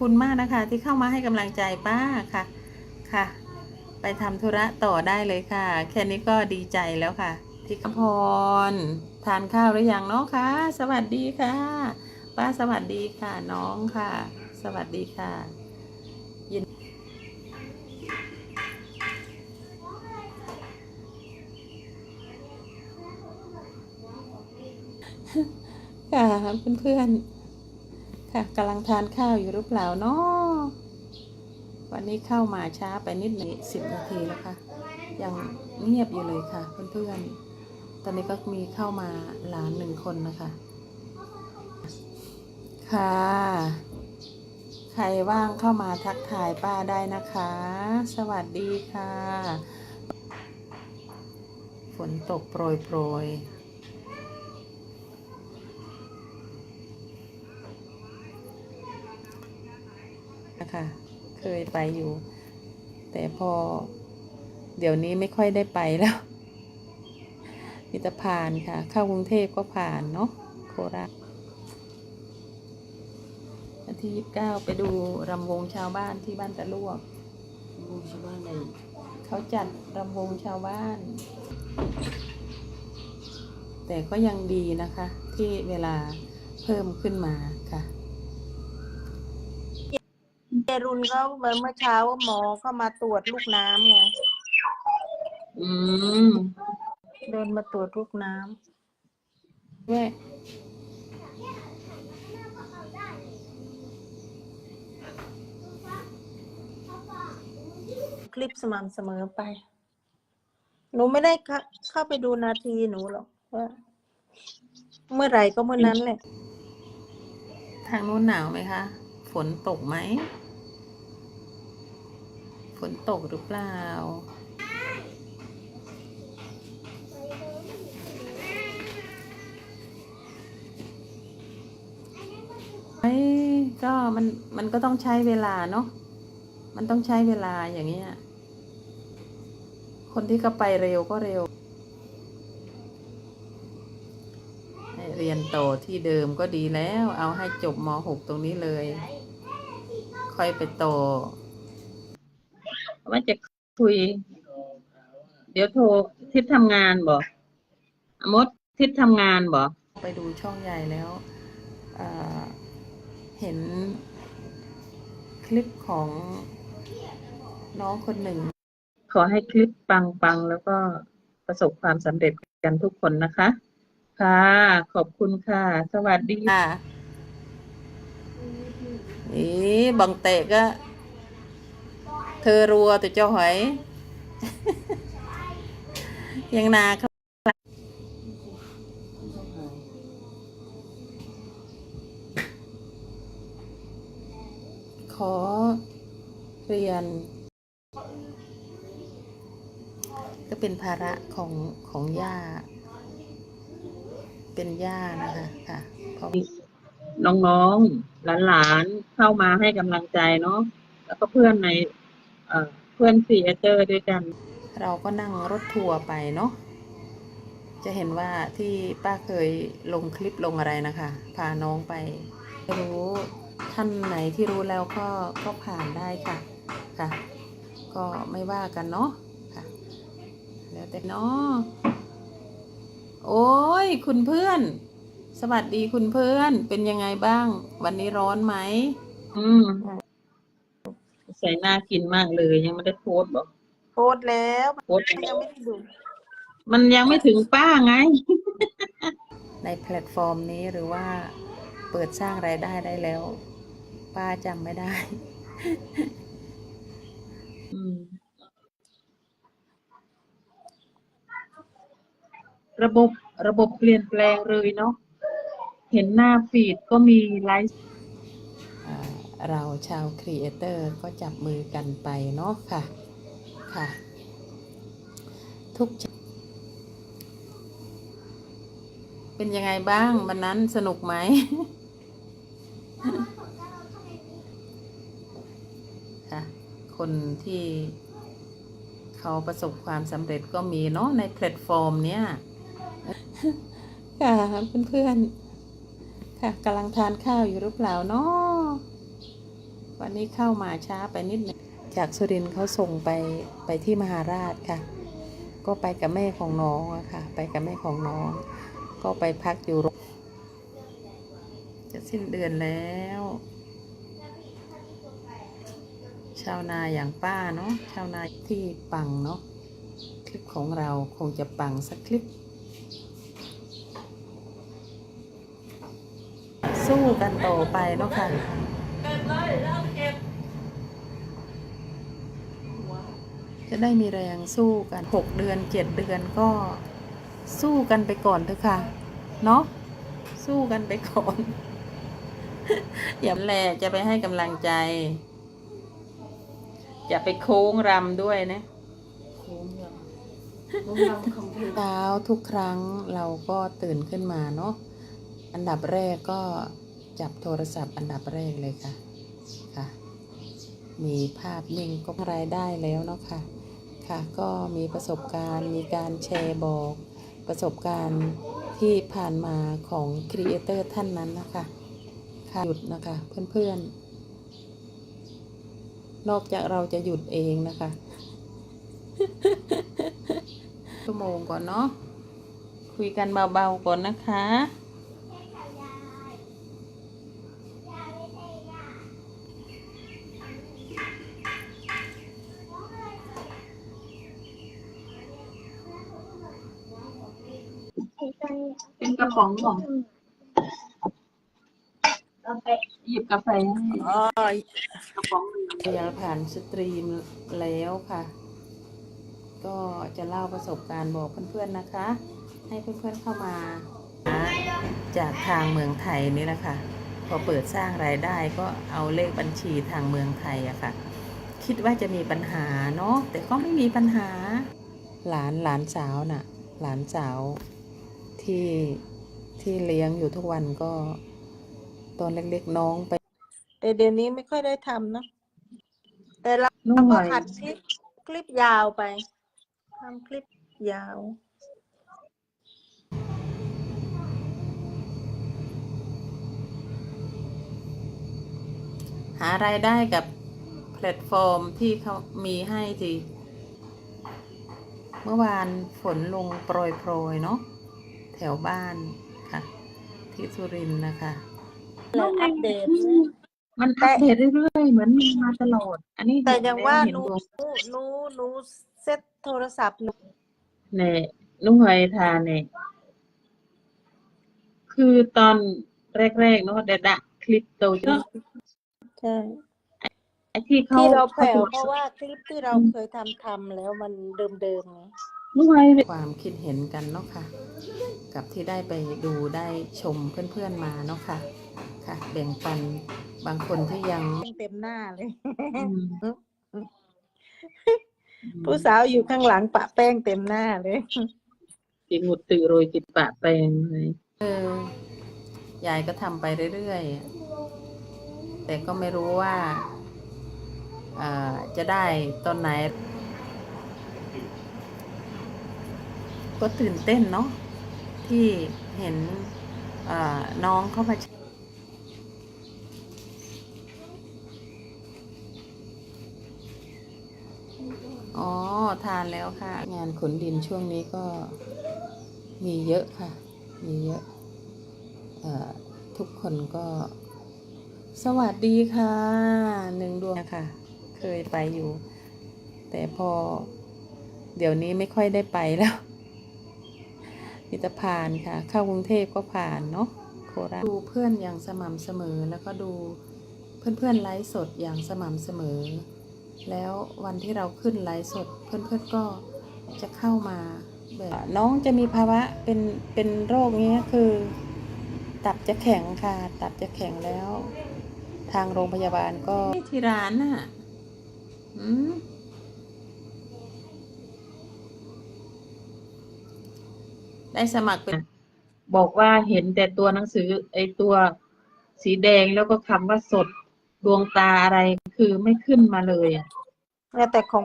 คุณมากนะคะที่เข้ามาให้กำลังใจป้าค่ะค่ะ ไปทำธุระต่อได้เลยค่ะ แค่นี้ก็ดีใจแล้วค่ะที่กพร ทานข้าวหรือยังเนาะคะ สวัสดีค่ะ ป้าสวัสดีค่ะน้องค่ะ สวัสดีค่ะยินค่ะเพื่อนๆ ค่ะกำลังทานข้าวอยู่หรือเปล่าเนาะวันนี้เข้ามาช้าไปนิดหนึ่งสิบนาทีแล้วค่ะ ยังเงียบอยู่เลยค่ะ เพื่อนๆ ตอนนี้ก็มีเข้ามาหลานหนึ่งคนนะคะ ค่ะ ใครว่างเข้ามาทักทายป้าได้นะคะ สวัสดีค่ะ ฝนตกโปรยโปรยๆนะ คะเคยไปอยู่ แต่พอ เดี๋ยวนี้ไม่ค่อยได้ไปแล้วมีแต่ผ่านค่ะ เข้ากรุงเทพก็ผ่านเนาะโคราชวันที่ยี่สิบเก้าไปดูรำวงชาวบ้านที่บ้านตะลวกลูกชาวบ้านในเขาจัดรำวงชาวบ้าน แต่ก็ยังดีนะคะ ที่เวลาเพิ่มขึ้นมาค่ะ รุนเขาเมื่อเช้าหมอเข้ามาตรวจลูกน้ำไงอืมเดินมาตรวจลูกน้แม่ำคลิปสม่ำเสมอไป หนูไม่ได้เข้าเข้าไปดูนาทีหนูหรอกว่าเมื่อไหร่ก็เมื่อนั้นแหละ ทางนู้นหนาวไหมคะ ฝนตกไหม ฝนตกหรือเปล่าเอ้ก็มันมันก็ต้องใช้เวลาเนาะ มันต้องใช้เวลาอย่างเงี้ย คนที่ก็ไปเร็วก็เร็ว เรียนโตอที่เดิมก็ดีแล้ว เอาให้จบม .6 ตรงนี้เลย ค่อยไปโตอ ว่าจะคุย เดี๋ยวโทรทิศทำงานบอกมดทิศทำงานบอกไปดูช่องใหญ่แล้วเอ่อเห็นคลิปของน้องคนหนึ่ง ขอให้คลิปปังๆแล้วก็ประสบความสำเร็จกันทุกคนนะคะ ค่ะ ขอบคุณค่ะ สวัสดีค่ะอีบังเตะก็ เธอรัวแต่เจ้าหอย ยังนาเขาขอเรียน ก็เป็นภาระของของย่า เป็นย่านะคะค่ะเพราะน้องๆหลานๆเข้ามาให้กำลังใจเนาะแล้วก็เพื่อนใน เอ่อเพื่อนซีเอเจอร์ด้วยกัน เราก็นั่งรถทัวร์ไปเนาะจะเห็นว่าที่ป้าเคยลงคลิปลงอะไรนะคะ พาน้องไปไม่รู้ท่านไหนที่รู้แล้วก็ก็ผ่านได้ค่ะค่ะ ก็ไม่ว่ากันเนาะค่ะ แล้วแต่เนาะโอ้ยคุณเพื่อน สวัสดีคุณเพื่อนเป็นยังไงบ้าง วันนี้ร้อนไหมอืม ใส่น่ากินมากเลย ยังไม่ได้โพสต์บอกโพสต์แล้วโพสต์ยังไม่ได้ดูมันยังไม่ถึงป้าไง ในแพลตฟอร์มนี้หรือว่าเปิดสร้างรายได้ได้แล้ว ป้าจำไม่ได้อืมระบบระบบเปลี่ยนแปลงเลยเนาะเห็นหน้าฟีดก็มีไลฟ์อ่า เราชาวครีเอเตอร์ก็จับมือกันไปเนาะค่ะ ค่ะ ทุก เป็นยังไงบ้างวันนั้นสนุกไหม ค่ะ คนที่เขาประสบความสำเร็จก็มีเนาะในแพลตฟอร์มเนี้ย ค่ะเพื่อนๆค่ะกำลังทานข้าวอยู่หรือเปล่าเนาะ วันนี้เข้ามาช้าไปนิดนึงจากสุรินทร์เขาส่งไปไปที่มหาราชค่ะ ก็ไปกับแม่ของน้องอะค่ะ ไปกับแม่ของน้อง ก็ไปพักอยู่รงจะสิ้นเดือนแล้ว ชาวนาอย่างป้าเนาะชาวนาที่ปังเนาะคลิปของเราคงจะปังสักคลิป สู้กันต่อไปเนาะค่ะ จะได้มีแรงสู้กันหกเดือนเจ็ดเดือนก็สู้กันไปก่อนเถอะค่ะ เนาะสู้กันไปก่อน อย่าแหละจะไปให้กำลังใจอย่าไปโค้งรำด้วยนะโค้งยาวโค้งยาวคำพูดเช้าทุกครั้งเราก็ตื่นขึ้นมาเนาะอันดับแรกก็ จับโทรศัพท์อันดับแรกเลยค่ะค่ะ มีภาพนิ่งก็รายได้แล้วเนาะค่ะค่ะ ก็มีประสบการณ์มีการแชร์บอก ประสบการณ์ที่ผ่านมาของครีเอเตอร์ท่านนั้นนะคะค่ะหยุดนะคะเพื่อนๆ นอกจากเราจะหยุดเองนะคะ ชั่วโมงก่อนเนาะคุยกันเบาๆก่อนนะคะ เป็นกระป๋องของหยิบกาแฟอ๋อกระป๋องยังผ่านสตรีมแล้วค่ะ ก็จะเล่าประสบการณ์บอกเพื่อนๆนะคะ ให้เพื่อนๆเข้ามา จากทางเมืองไทยนี่แหละค่ะ พอเปิดสร้างรายได้ก็เอาเลขบัญชีทางเมืองไทยอะค่ะ คิดว่าจะมีปัญหาเนาะแต่ก็ไม่มีปัญหา หลานหลานสาวน่ะ หลานสาว ที่ที่เลี้ยงอยู่ทุกวันก็ ตอนเล็กๆน้องไป แต่เดี๋ยวนี้ไม่ค่อยได้ทำเนอะแต่เรานุ่ก็ยอัดคลิปคลิปยาวไปทำคลิปยาว หารายได้กับแพลตฟอร์มที่เขามีให้ทีเมื่อวานฝนลงโปรยๆเนาะแถวบ้านค่ะ ที่สุรินทร์นะคะแล้วอัปเดตนะมันอัปเดตเรื่อยๆ เหมือนมีมาตลอด อันนี้แต่ยังว่าเห็หนนูดวงหนูหนูเซ็ตโทรศัพท์หนูเนี่ยนุ่งหอยทานเนี่ยคือตอนแรกๆเนาะเดดะคลิปโตจะใช่ไอที่เขาที่เราแผ่วขเพราะว่าคลิปที่เราเคยทำทำแล้วมันเดิมๆไงนุ่งหอย ความคิดเห็นกันเนาะค่ะ กับที่ได้ไปดูได้ชมเพื่อนๆมาเนาะค่ะ ค่ะ แบ่งปันบางคนที่ยังเต็มหน้าเลยอืมผู้สาวอยู่ข้างหลังปะแป้งเต็มหน้าเลยจิตหมุดตือโรยจิตปะแปลงเลยเออยายก็ทำไปเรื่อยๆ แต่ก็ไม่รู้ว่าเอ่อจะได้ตอนไหน ก็ตื่นเต้นเนาะที่เห็นน้องเข้ามาอ๋อ ทานแล้วค่ะ งานขนดินช่วงนี้ก็มีเยอะค่ะ มีเยอะอ่อทุกคนก็ สวัสดีค่ะ หนึ่งดวงนะคะเคยไปอยู่ แต่พอ เดี๋ยวนี้ไม่ค่อยได้ไปแล้ว มีแต่ผ่านค่ะ เข้ากรุงเทพก็ผ่านเนาะโคราชดูเพื่อนอย่างสม่ำเสมอแล้วก็ดูเพื่อนๆไลฟ์สดอย่างสม่ำเสมอ แล้ววันที่เราขึ้นไลฟ์สด เพื่อนๆก็จะเข้ามาแบบน้องจะมีภาวะเป็นเป็นโรคเนี้ยคือ ตับจะแข็งค่ะ ตับจะแข็งแล้ว ทางโรงพยาบาลก็ที่ร้านน่ะ อืม ได้สมัครเป็น บอกว่าเห็นแต่ตัวหนังสือ ไอตัวสีแดงแล้วก็คำว่าสดดวงตาอะไรคือไม่ขึ้นมาเลยอะแต่ของ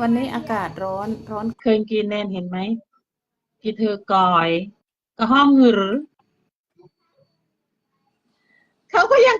วันนี้อากาศร้อนร้อนเคยกินแนนเห็นไหมกี่เธอก่อย ก็ห้องหรือ เขาก็ยัง